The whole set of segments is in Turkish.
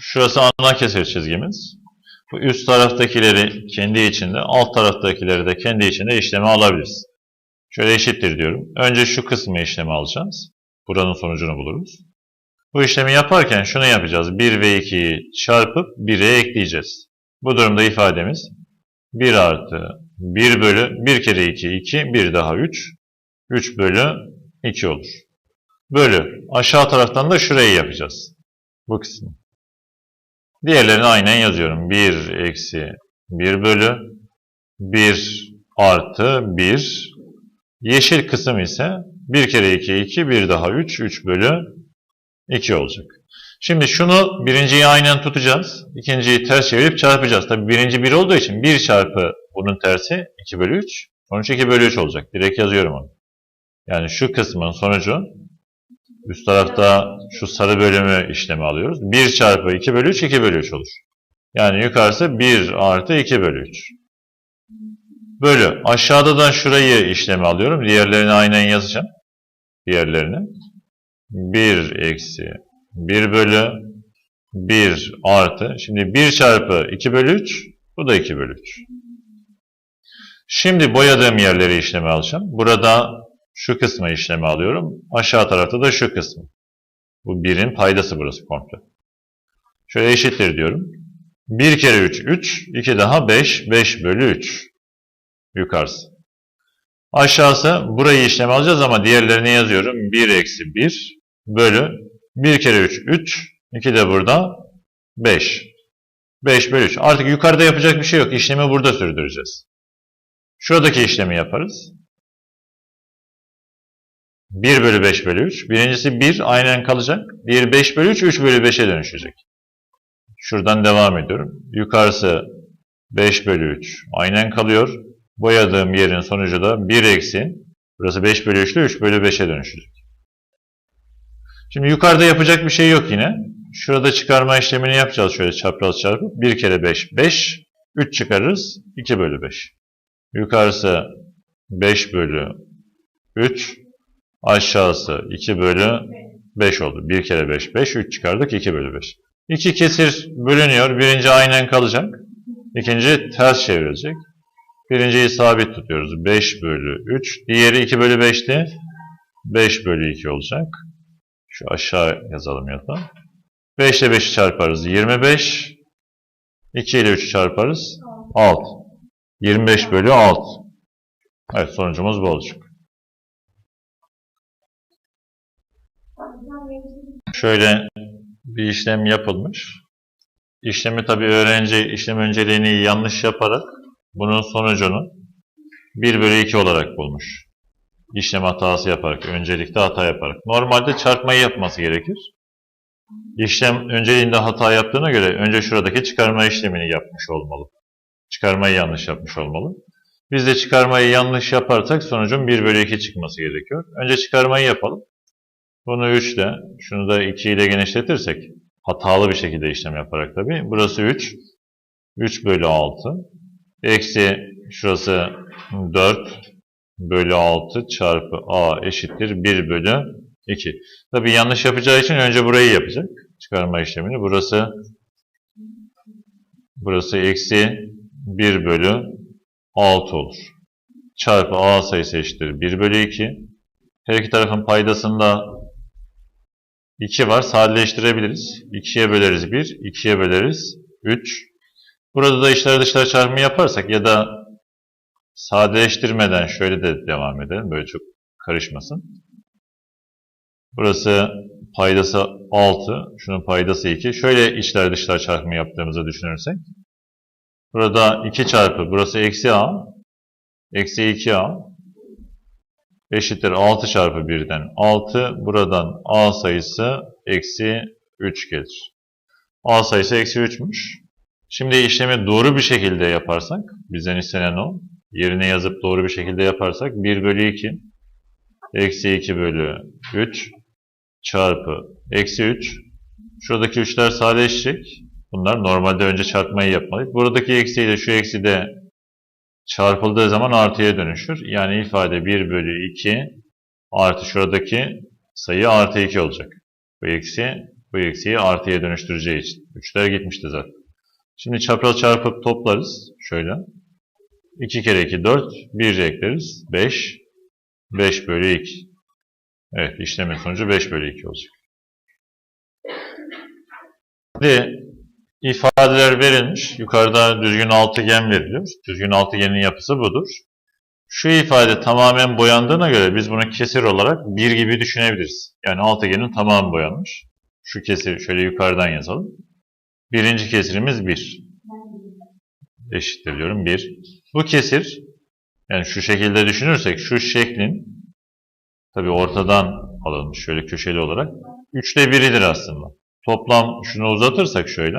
Şurası ana kesir çizgimiz. Bu üst taraftakileri kendi içinde, alt taraftakileri de kendi içinde işleme alabiliriz. Şöyle eşittir diyorum. Önce şu kısmı işleme alacağız. Buranın sonucunu buluruz. Bu işlemi yaparken şunu yapacağız. 1 ve 2'yi çarpıp 1'e ekleyeceğiz. Bu durumda ifademiz 1 artı 1 bölü 1 kere 2, 2, 1 daha 3. 3 bölü 2 olur. Bölü. Aşağı taraftan da şurayı yapacağız. Bu kısmı. Diğerlerini aynen yazıyorum. 1 eksi 1 bölü 1 artı 1. Yeşil kısım ise 1 kere 2, 2, 1 daha 3, 3 bölü 2 olacak. Şimdi şunu birinciyi aynen tutacağız. ikinciyi ters çevirip çarpacağız. Tabi birinci 1 olduğu için 1 çarpı bunun tersi 2 bölü 3. Sonuç 2 bölü 3 olacak. Direkt yazıyorum onu. Yani şu kısmın sonucu üst tarafta şu sarı bölümü işlemi alıyoruz. 1 çarpı 2 bölü 3 2 bölü 3 olur. Yani yukarısı 1 artı 2 bölü 3. Bölü. Aşağıda da şurayı işlemi alıyorum. Diğerlerini aynen yazacağım. Diğerlerini. 1 eksi 1 bölü 1 artı. Şimdi 1 çarpı 2 bölü 3. Bu da 2 bölü 3. Şimdi boyadığım yerleri işleme alacağım. Burada şu kısmı işleme alıyorum. Aşağı tarafta da şu kısmı. Bu 1'in paydası burası komple. Şöyle eşittir diyorum. 1 kere 3, 3. 2 daha 5. 5 bölü 3. Yukarısı. Aşağısı burayı işleme alacağız ama diğerlerini yazıyorum. 1 eksi 1 bölü 1 kere 3, 3. 2 de burada 5. 5 bölü 3. Artık yukarıda yapacak bir şey yok. İşlemi burada sürdüreceğiz. Şuradaki işlemi yaparız. 1 bölü 5 bölü 3. Birincisi 1 aynen kalacak. Diğeri 5 bölü 3, 3 bölü 5'e dönüşecek. Şuradan devam ediyorum. Yukarısı 5 bölü 3 aynen kalıyor. Boyadığım yerin sonucu da 1 eksi. Burası 5 bölü 3 ile 3 bölü 5'e dönüşecek. Şimdi yukarıda yapacak bir şey yok yine. Şurada çıkarma işlemini yapacağız şöyle çapraz çarpıp. 1 kere 5, 5. 3 çıkarırız. 2 bölü 5. Yukarısı 5 bölü 3. Aşağısı 2 bölü 5 oldu. 1 kere 5, 5. 3 çıkardık 2 bölü 5. İki kesir bölünüyor. Birinci aynen kalacak. İkinci ters çevrilecek. Birinciyi sabit tutuyoruz. 5 bölü 3. Diğeri 2 bölü 5'ti. 5 bölü 2 olacak. Şu aşağı yazalım ya da. 5 ile 5'i çarparız. 25. 2 ile 3'ü çarparız. 6. 25 bölü 6. Evet sonucumuz bu olacak. Şöyle bir işlem yapılmış. İşlemi tabi öğrenci işlem önceliğini yanlış yaparak bunun sonucunu 1 bölü 2 olarak bulmuş. İşlem hatası yaparak, öncelikte hata yaparak. Normalde çarpmayı yapması gerekir. İşlem önceliğinde hata yaptığına göre önce şuradaki çıkarma işlemini yapmış olmalı. Çıkarmayı yanlış yapmış olmalı. Biz de çıkarmayı yanlış yaparsak sonucun 1 bölü 2 çıkması gerekiyor. Önce çıkarmayı yapalım. Bunu 3 ile, şunu da 2 ile genişletirsek, hatalı bir şekilde işlem yaparak tabii. Burası 3. 3 bölü 6. Eksi şurası 4 bölü 6 çarpı a eşittir 1 bölü 2. Tabii yanlış yapacağı için önce burayı yapacak. Çıkarma işlemini. Burası burası eksi 1 bölü 6 olur. Çarpı a sayısı eşittir 1 bölü 2. Her iki tarafın paydasında 2 var. Sadeleştirebiliriz. 2'ye böleriz 1, 2'ye böleriz 3. Burada da içler dışlar çarpımı yaparsak ya da sadeleştirmeden şöyle de devam edelim. Böyle çok karışmasın. Burası paydası 6, şunun paydası 2. Şöyle içler dışlar çarpımı yaptığımızı düşünürsek. Burada 2 çarpı, burası eksi a, eksi 2a eşittir 6 çarpı 1'den 6. Buradan a sayısı eksi 3 gelir. a sayısı eksi 3'müş. Şimdi işlemi doğru bir şekilde yaparsak, bizden istenen o, yerine yazıp doğru bir şekilde yaparsak 1 bölü 2 eksi 2 bölü 3 çarpı eksi 3 şuradaki 3'ler sadeleşecek. Bunlar normalde önce çarpmayı yapmalıyız. Buradaki eksi ile şu eksi de çarpıldığı zaman artıya dönüşür. Yani ifade 1 bölü 2 artı şuradaki sayı artı 2 olacak. Bu eksi Bu eksiği artıya dönüştüreceği için. 3'ler gitmişti zaten. Şimdi çapraz çarpıp toplarız. Şöyle. 2 kere 2 4. 1 ekleriz. 5. 5 bölü 2. Evet işlemin sonucu 5 bölü 2 olacak. Şimdi ifadeler verilmiş. Yukarıda düzgün altıgen veriliyor. Düzgün altıgenin yapısı budur. Şu ifade tamamen boyandığına göre biz bunu kesir olarak 1 gibi düşünebiliriz. Yani altıgenin tamamı boyanmış. Şu kesir şöyle yukarıdan yazalım. Birinci kesirimiz 1. Eşittir diyorum 1. Bu kesir yani şu şekilde düşünürsek şu şeklin tabi ortadan alınmış şöyle köşeli olarak 3'te 1'idir aslında. Toplam şunu uzatırsak şöyle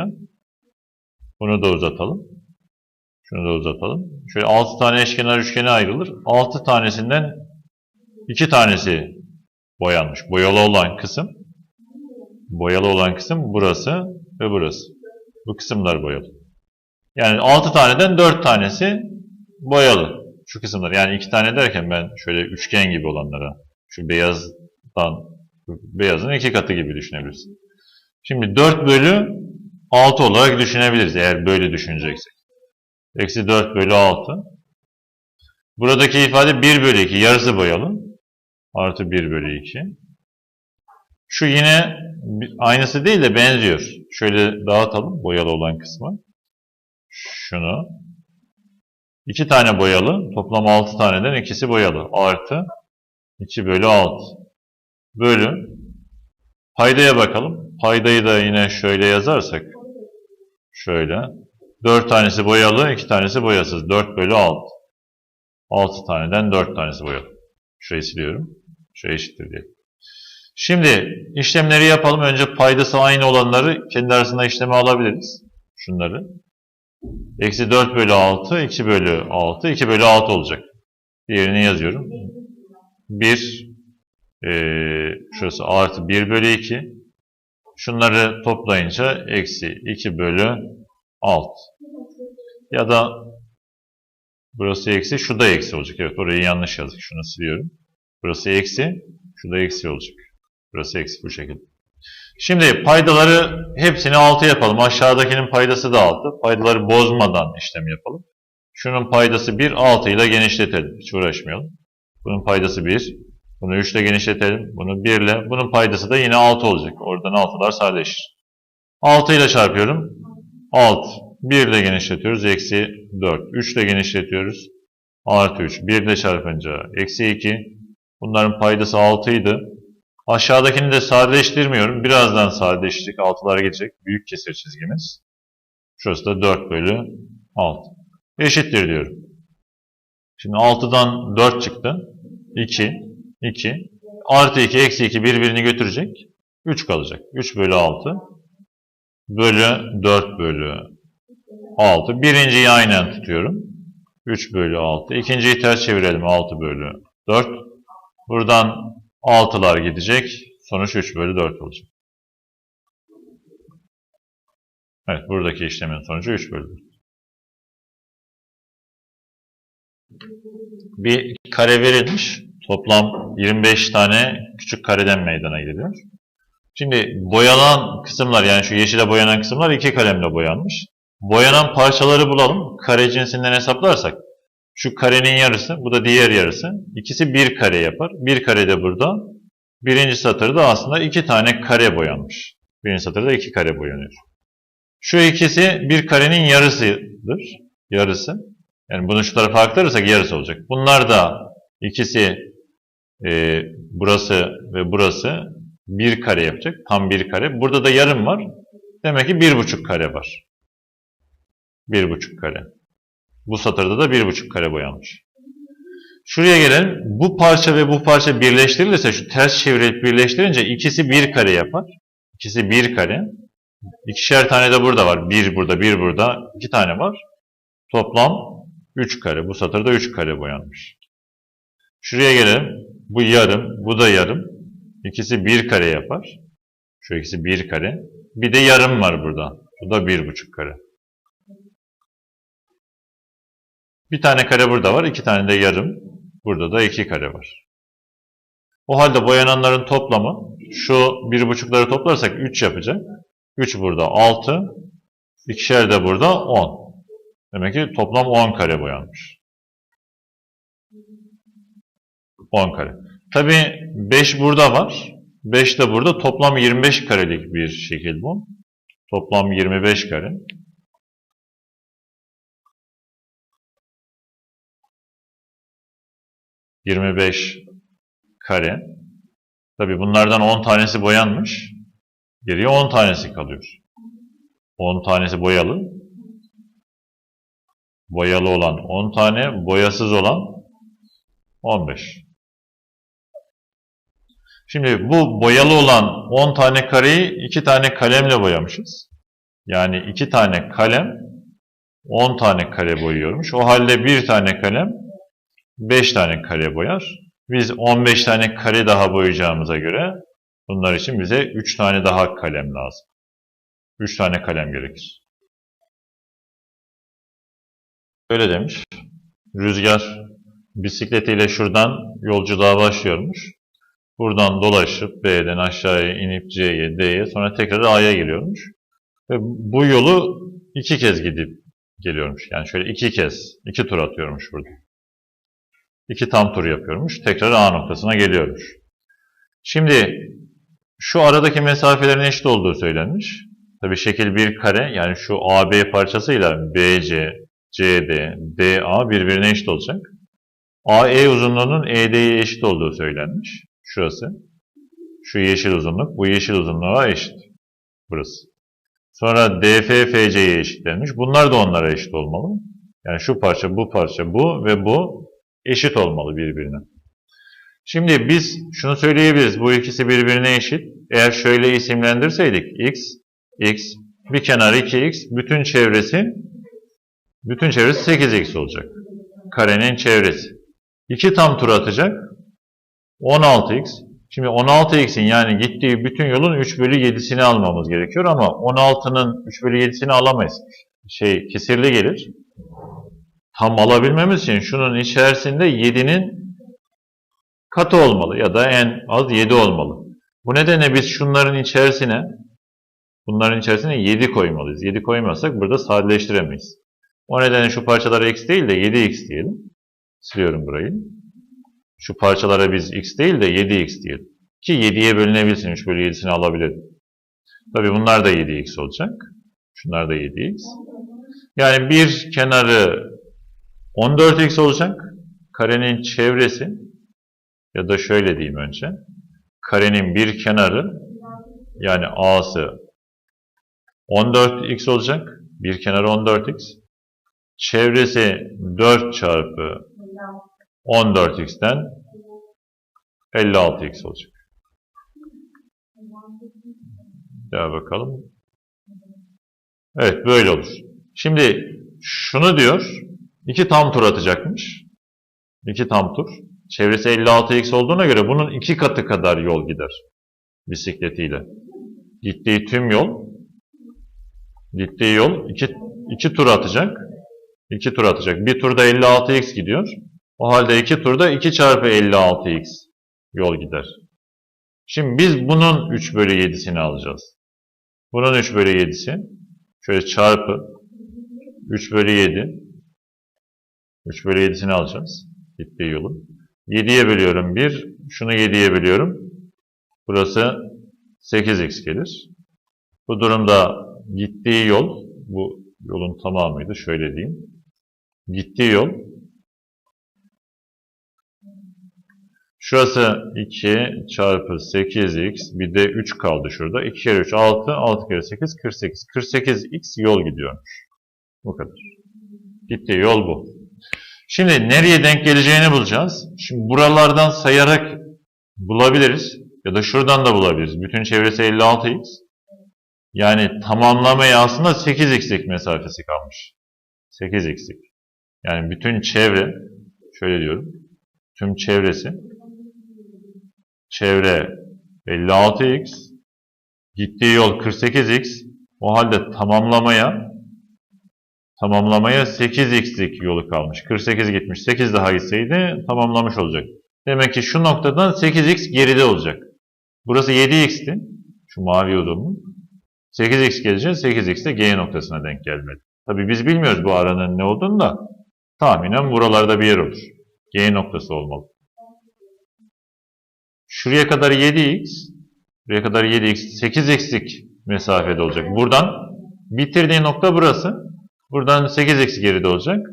bunu da uzatalım. Şunu da uzatalım. Şöyle 6 tane eşkenar üçgene ayrılır. 6 tanesinden 2 tanesi boyanmış. Boyalı olan kısım boyalı olan kısım burası ve burası. Bu kısımlar boyalı. Yani 6 taneden 4 tanesi boyalı. Şu kısımlar. Yani 2 tane derken ben şöyle üçgen gibi olanlara şu beyazdan beyazın iki katı gibi düşünebilirsin. Şimdi 4 bölü 6 olarak düşünebiliriz eğer böyle düşüneceksek. Eksi 4 bölü 6. Buradaki ifade 1 bölü 2. Yarısı boyalı. Artı 1 bölü 2. Şu yine aynısı değil de benziyor. Şöyle dağıtalım boyalı olan kısmı. Şunu. 2 tane boyalı. Toplam 6 taneden ikisi boyalı. Artı 2 bölü 6. Bölü. Paydaya bakalım. Paydayı da yine şöyle yazarsak. Şöyle. 4 tanesi boyalı, 2 tanesi boyasız. 4 bölü 6. 6 taneden 4 tanesi boyalı. Şurayı siliyorum. Şuraya eşittir diye. Şimdi işlemleri yapalım. Önce paydası aynı olanları kendi arasında işleme alabiliriz. Şunları. Eksi 4 bölü 6, 2 bölü 6, 2 bölü 6 olacak. Diğerini yazıyorum. 1, ee, şurası artı 1 bölü 2. Şunları toplayınca eksi 2 bölü 6. Ya da burası eksi, şu da eksi olacak. Evet orayı yanlış yazdık. Şunu siliyorum. Burası eksi, şu da eksi olacak. Burası eksi bu şekilde. Şimdi paydaları hepsini 6 yapalım. Aşağıdakinin paydası da 6. Paydaları bozmadan işlem yapalım. Şunun paydası 1, 6 ile genişletelim. Hiç uğraşmayalım. Bunun paydası 1. Bunu 3 ile genişletelim. Bunu 1 ile. Bunun paydası da yine 6 olacak. Oradan 6'lar sadeleşir. 6 ile çarpıyorum. 6. 1 ile genişletiyoruz. Eksi 4. 3 ile genişletiyoruz. Artı 3. 1 ile çarpınca eksi 2. Bunların paydası 6 idi. Aşağıdakini de sadeleştirmiyorum. Birazdan sadeleşecek. 6'lara gelecek. Büyük kesir çizgimiz. Şurası da 4 bölü 6. Eşittir diyorum. Şimdi 6'dan 4 çıktı. 2. 2. Artı 2, eksi 2 birbirini götürecek. 3 kalacak. 3 bölü 6. Bölü 4 bölü 6. Birinciyi aynen tutuyorum. 3 bölü 6. İkinciyi ters çevirelim. 6 bölü 4. Buradan 6'lar gidecek. Sonuç 3 bölü 4 olacak. Evet buradaki işlemin sonucu 3 bölü 4. Bir kare verilmiş. Toplam 25 tane küçük kareden meydana geliyor. Şimdi boyanan kısımlar yani şu yeşile boyanan kısımlar iki kalemle boyanmış. Boyanan parçaları bulalım. Kare cinsinden hesaplarsak şu karenin yarısı, bu da diğer yarısı. İkisi bir kare yapar. Bir kare de burada. Birinci satırda aslında iki tane kare boyanmış. Birinci satırda iki kare boyanıyor. Şu ikisi bir karenin yarısıdır. Yarısı. Yani bunu şu tarafa aktarırsak yarısı olacak. Bunlar da ikisi e, burası ve burası bir kare yapacak. Tam bir kare. Burada da yarım var. Demek ki bir buçuk kare var. Bir buçuk kare. Bu satırda da bir buçuk kare boyanmış. Şuraya gelelim. Bu parça ve bu parça birleştirilirse şu ters çevirip birleştirince ikisi bir kare yapar. İkisi bir kare. İkişer tane de burada var. Bir burada, bir burada. iki tane var. Toplam üç kare. Bu satırda üç kare boyanmış. Şuraya gelelim. Bu yarım, bu da yarım. İkisi bir kare yapar. Şu ikisi bir kare. Bir de yarım var burada. Bu da bir buçuk kare. Bir tane kare burada var, iki tane de yarım. Burada da iki kare var. O halde boyananların toplamı şu bir buçukları toplarsak 3 yapacak. 3 burada 6. İkişer de burada 10. Demek ki toplam 10 kare boyanmış. 10 kare. Tabi 5 burada var. 5 de burada. Toplam 25 karelik bir şekil bu. Toplam 25 kare. ...25 kare. Tabi bunlardan 10 tanesi boyanmış. Geriye 10 tanesi kalıyor. 10 tanesi boyalı. Boyalı olan 10 tane, boyasız olan 15. Şimdi bu boyalı olan 10 tane kareyi 2 tane kalemle boyamışız. Yani 2 tane kalem 10 tane kare boyuyormuş. O halde 1 tane kalem 5 tane kare boyar. Biz 15 tane kare daha boyayacağımıza göre bunlar için bize 3 tane daha kalem lazım. 3 tane kalem gerekir. Öyle demiş. Rüzgar bisikletiyle şuradan yolculuğa başlıyormuş. Buradan dolaşıp B'den aşağıya inip C'ye, D'ye sonra tekrar A'ya giriyormuş. Ve bu yolu iki kez gidip geliyormuş. Yani şöyle iki kez, iki tur atıyormuş burada. İki tam tur yapıyormuş. Tekrar A noktasına geliyormuş. Şimdi şu aradaki mesafelerin eşit olduğu söylenmiş. Tabi şekil bir kare yani şu AB parçasıyla BC, CD, DA birbirine eşit olacak. AE uzunluğunun ED'ye eşit olduğu söylenmiş. Şurası. Şu yeşil uzunluk. Bu yeşil uzunluğa eşit. Burası. Sonra DF FC'ye eşitlenmiş. Bunlar da onlara eşit olmalı. Yani şu parça, bu parça, bu ve bu eşit olmalı birbirine. Şimdi biz şunu söyleyebiliriz. Bu ikisi birbirine eşit. Eğer şöyle isimlendirseydik x, x, bir kenar 2x, bütün çevresi bütün çevresi 8x olacak. Karenin çevresi. 2 tam tur atacak. 16x. Şimdi 16x'in yani gittiği bütün yolun 3 bölü 7'sini almamız gerekiyor ama 16'nın 3 bölü 7'sini alamayız. Şey kesirli gelir. Tam alabilmemiz için şunun içerisinde 7'nin katı olmalı ya da en az 7 olmalı. Bu nedenle biz şunların içerisine bunların içerisine 7 koymalıyız. 7 koymazsak burada sadeleştiremeyiz. O nedenle şu parçalara x değil de 7x diyelim. Siliyorum burayı. Şu parçalara biz x değil de 7x diyelim. Ki 7'ye bölünebilsin. 3 bölü 7'sini alabilirim. Tabi bunlar da 7x olacak. Şunlar da 7x. Yani bir kenarı 14x olacak. Karenin çevresi ya da şöyle diyeyim önce. Karenin bir kenarı yani a'sı 14x olacak. Bir kenarı 14x. Çevresi 4 çarpı 14x'ten 56x olacak. Devam bakalım. Evet böyle olur. Şimdi şunu diyor. iki tam tur atacakmış. İki tam tur. Çevresi 56x olduğuna göre bunun iki katı kadar yol gider. Bisikletiyle. Gittiği tüm yol gittiği yol iki, iki tur atacak. İki tur atacak. Bir turda 56x gidiyor. O halde iki turda 2 çarpı 56x yol gider. Şimdi biz bunun 3 bölü 7'sini alacağız. Bunun 3 bölü 7'si şöyle çarpı 3 bölü 7 3 bölü 7'sini alacağız. Gittiği yolun. 7'ye bölüyorum 1. Şunu 7'ye bölüyorum. Burası 8x gelir. Bu durumda gittiği yol bu yolun tamamıydı. Şöyle diyeyim. Gittiği yol Şurası 2 çarpı 8x bir de 3 kaldı şurada. 2 kere 3 6, 6 kere 8 48. 48x yol gidiyormuş. Bu kadar. Gittiği yol bu. Şimdi nereye denk geleceğini bulacağız. Şimdi buralardan sayarak bulabiliriz. Ya da şuradan da bulabiliriz. Bütün çevresi 56x. Yani tamamlamaya aslında 8x'lik mesafesi kalmış. 8x'lik. Yani bütün çevre, şöyle diyorum. Tüm çevresi çevre 56x, gittiği yol 48x, o halde tamamlamaya tamamlamaya 8x'lik yolu kalmış. 48 gitmiş, 8 daha gitseydi tamamlamış olacak. Demek ki şu noktadan 8x geride olacak. Burası 7x'ti. Şu mavi yodumun. 8x gelince 8x de G noktasına denk gelmedi. Tabii biz bilmiyoruz bu aranın ne olduğunu da tahminen buralarda bir yer olur. G noktası olmalı. Şuraya kadar 7x, buraya kadar 7x, 8x'lik mesafede olacak. Buradan bitirdiği nokta burası. Buradan 8x geride olacak.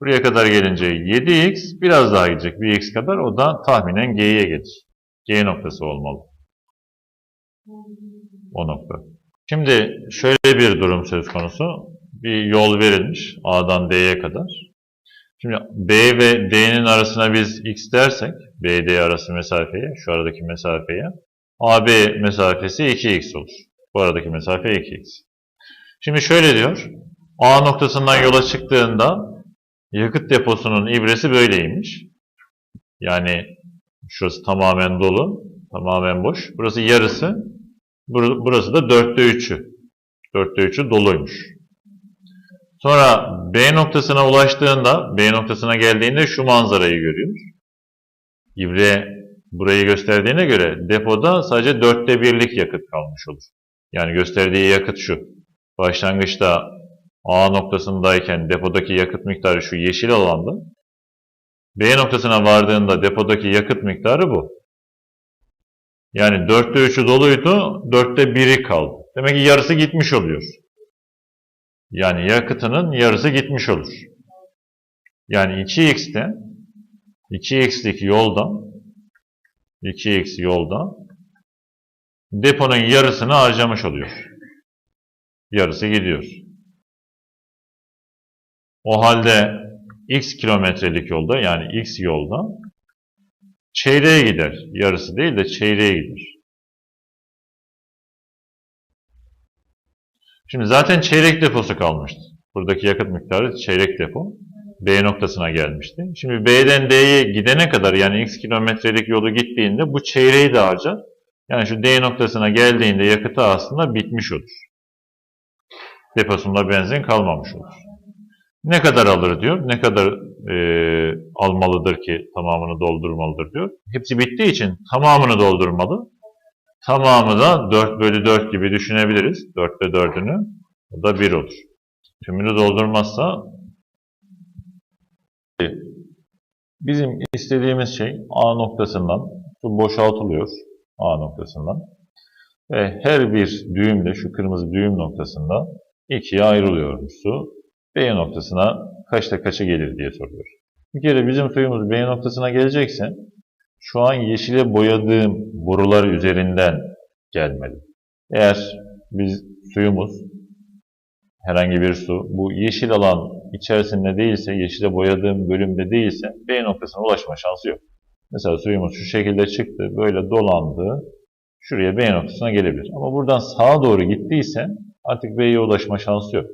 Buraya kadar gelince 7x biraz daha gidecek. 1x kadar o da tahminen G'ye gelir. G noktası olmalı. O nokta. Şimdi şöyle bir durum söz konusu. Bir yol verilmiş A'dan D'ye kadar. Şimdi B ve D'nin arasına biz x dersek, B, D arası mesafeye, şu aradaki mesafeye, AB mesafesi 2x olur. Bu aradaki mesafe 2x. Şimdi şöyle diyor, A noktasından yola çıktığında yakıt deposunun ibresi böyleymiş. Yani şurası tamamen dolu, tamamen boş. Burası yarısı, bur- burası da dörtte üçü. Dörtte üçü doluymuş. Sonra B noktasına ulaştığında, B noktasına geldiğinde şu manzarayı görüyor. İbre burayı gösterdiğine göre depoda sadece dörtte birlik yakıt kalmış olur. Yani gösterdiği yakıt şu. Başlangıçta A noktasındayken depodaki yakıt miktarı şu yeşil alanda. B noktasına vardığında depodaki yakıt miktarı bu. Yani dörtte üçü doluydu, dörtte biri kaldı. Demek ki yarısı gitmiş oluyor. Yani yakıtının yarısı gitmiş olur. Yani 2x'te 2x'lik yoldan 2x yolda deponun yarısını harcamış oluyor. Yarısı gidiyor. O halde x kilometrelik yolda yani x yolda çeyreğe gider. Yarısı değil de çeyreğe gider. Şimdi zaten çeyrek deposu kalmıştı. Buradaki yakıt miktarı çeyrek depo. B noktasına gelmişti. Şimdi B'den D'ye gidene kadar yani x kilometrelik yolu gittiğinde bu çeyreği de harcar. Yani şu D noktasına geldiğinde yakıtı aslında bitmiş olur. Deposunda benzin kalmamış olur. Ne kadar alır diyor, ne kadar e, almalıdır ki tamamını doldurmalıdır diyor. Hepsi bittiği için tamamını doldurmalı. Tamamı da 4 bölü 4 gibi düşünebiliriz. 4'te 4'ünü. O da 1 olur. Tümünü doldurmazsa bizim istediğimiz şey A noktasından su boşaltılıyor. A noktasından. Ve her bir düğümde şu kırmızı düğüm noktasında ikiye ayrılıyor bu su. B noktasına kaçta kaça gelir diye soruyor. Bir kere bizim suyumuz B noktasına gelecekse şu an yeşile boyadığım borular üzerinden gelmeli. Eğer biz suyumuz herhangi bir su bu yeşil alan içerisinde değilse, yeşile boyadığım bölümde değilse B noktasına ulaşma şansı yok. Mesela suyumuz şu şekilde çıktı, böyle dolandı, şuraya B noktasına gelebilir. Ama buradan sağa doğru gittiyse artık B'ye ulaşma şansı yok.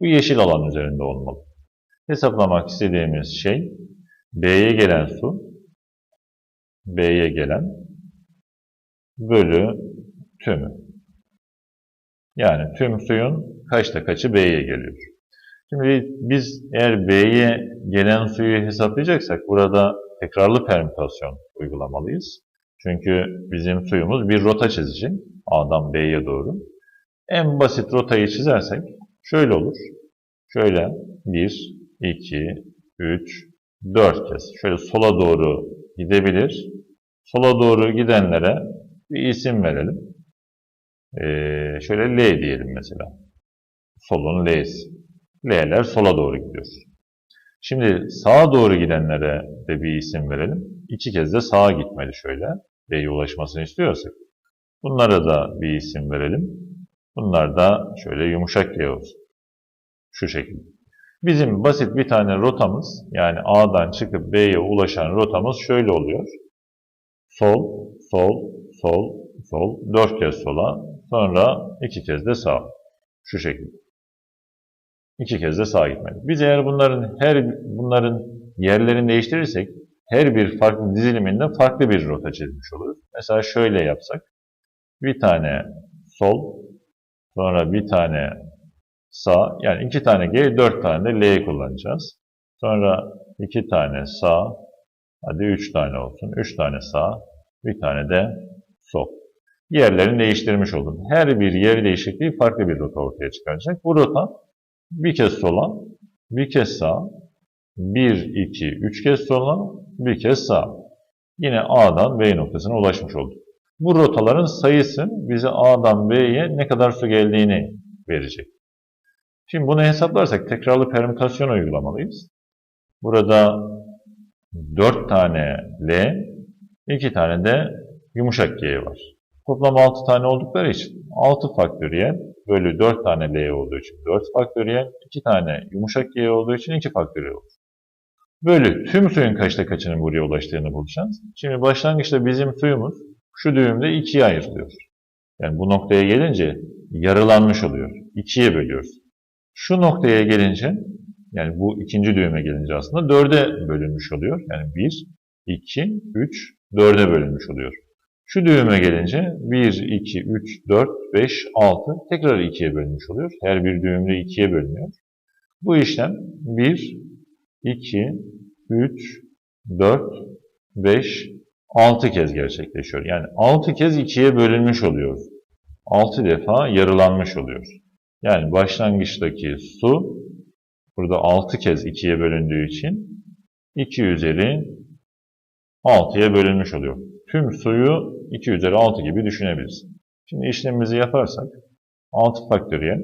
Bu yeşil alan üzerinde olmalı. Hesaplamak istediğimiz şey B'ye gelen su B'ye gelen bölü tümü. Yani tüm suyun kaçta kaçı B'ye geliyor. Şimdi biz eğer B'ye gelen suyu hesaplayacaksak burada tekrarlı permütasyon uygulamalıyız. Çünkü bizim suyumuz bir rota çizecek A'dan B'ye doğru. En basit rotayı çizersek şöyle olur. Şöyle 1, 2, 3, 4 kez şöyle sola doğru gidebilir. Sola doğru gidenlere bir isim verelim. Ee, şöyle L diyelim mesela. Solun L'si. L'ler sola doğru gidiyor. Şimdi sağa doğru gidenlere de bir isim verelim. İki kez de sağa gitmeli şöyle. B'ye ulaşmasını istiyorsak. Bunlara da bir isim verelim. Bunlar da şöyle yumuşak G olsun. Şu şekilde. Bizim basit bir tane rotamız yani A'dan çıkıp B'ye ulaşan rotamız şöyle oluyor. Sol, sol, sol, sol, dört kez sola, sonra iki kez de sağ. Şu şekilde. İki kez de sağa gitmeli. Biz eğer bunların her bunların yerlerini değiştirirsek her bir farklı diziliminde farklı bir rota çizmiş oluruz. Mesela şöyle yapsak. Bir tane sol, sonra bir tane sağ, yani iki tane G, dört tane de L kullanacağız. Sonra iki tane sağ, hadi üç tane olsun. Üç tane sağ, bir tane de sol. Yerlerini değiştirmiş oldum. Her bir yer değişikliği farklı bir rota ortaya çıkaracak. Bu rota bir kez sola, bir kez sağa, 1, 2, 3 kez sola, bir kez sağa. Yine A'dan B noktasına ulaşmış olduk. Bu rotaların sayısı bize A'dan B'ye ne kadar su geldiğini verecek. Şimdi bunu hesaplarsak tekrarlı permütasyon uygulamalıyız. Burada 4 tane L, 2 tane de yumuşak G var. Toplam 6 tane oldukları için 6 faktöriyel bölü 4 tane L olduğu için 4 faktöriyel, 2 tane yumuşak G olduğu için 2 faktöriyel olur. Bölü tüm suyun kaçta kaçının buraya ulaştığını bulacağız. Şimdi başlangıçta bizim suyumuz şu düğümde ikiye ayrılıyor. Yani bu noktaya gelince yarılanmış oluyor. İkiye bölüyoruz. Şu noktaya gelince yani bu ikinci düğüme gelince aslında dörde bölünmüş oluyor. Yani 1, 2, 3, dörde bölünmüş oluyor. Şu düğüme gelince 1, 2, 3, 4, 5, 6 tekrar 2'ye bölünmüş oluyor. Her bir düğümde 2'ye bölünüyor. Bu işlem 1, 2, 3, 4, 5, 6 kez gerçekleşiyor. Yani 6 kez 2'ye bölünmüş oluyor. 6 defa yarılanmış oluyor. Yani başlangıçtaki su burada 6 kez 2'ye bölündüğü için 2 üzeri 6'ya bölünmüş oluyor. Tüm suyu 2 üzeri 6 gibi düşünebiliriz. Şimdi işlemimizi yaparsak 6 faktöriyel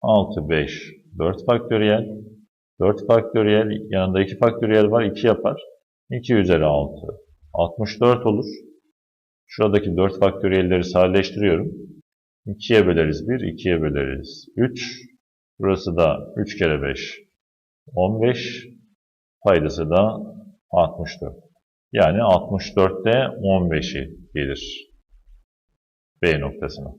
6, 5, 4 faktöriyel 4 faktöriyel yanında 2 faktöriyel var 2 yapar. 2 üzeri 6 64 olur. Şuradaki 4 faktöriyelleri sadeleştiriyorum. 2'ye böleriz 1, 2'ye böleriz 3. Burası da 3 kere 5 15. Paydası da 64. Yani 64'te 15'i gelir B noktasına.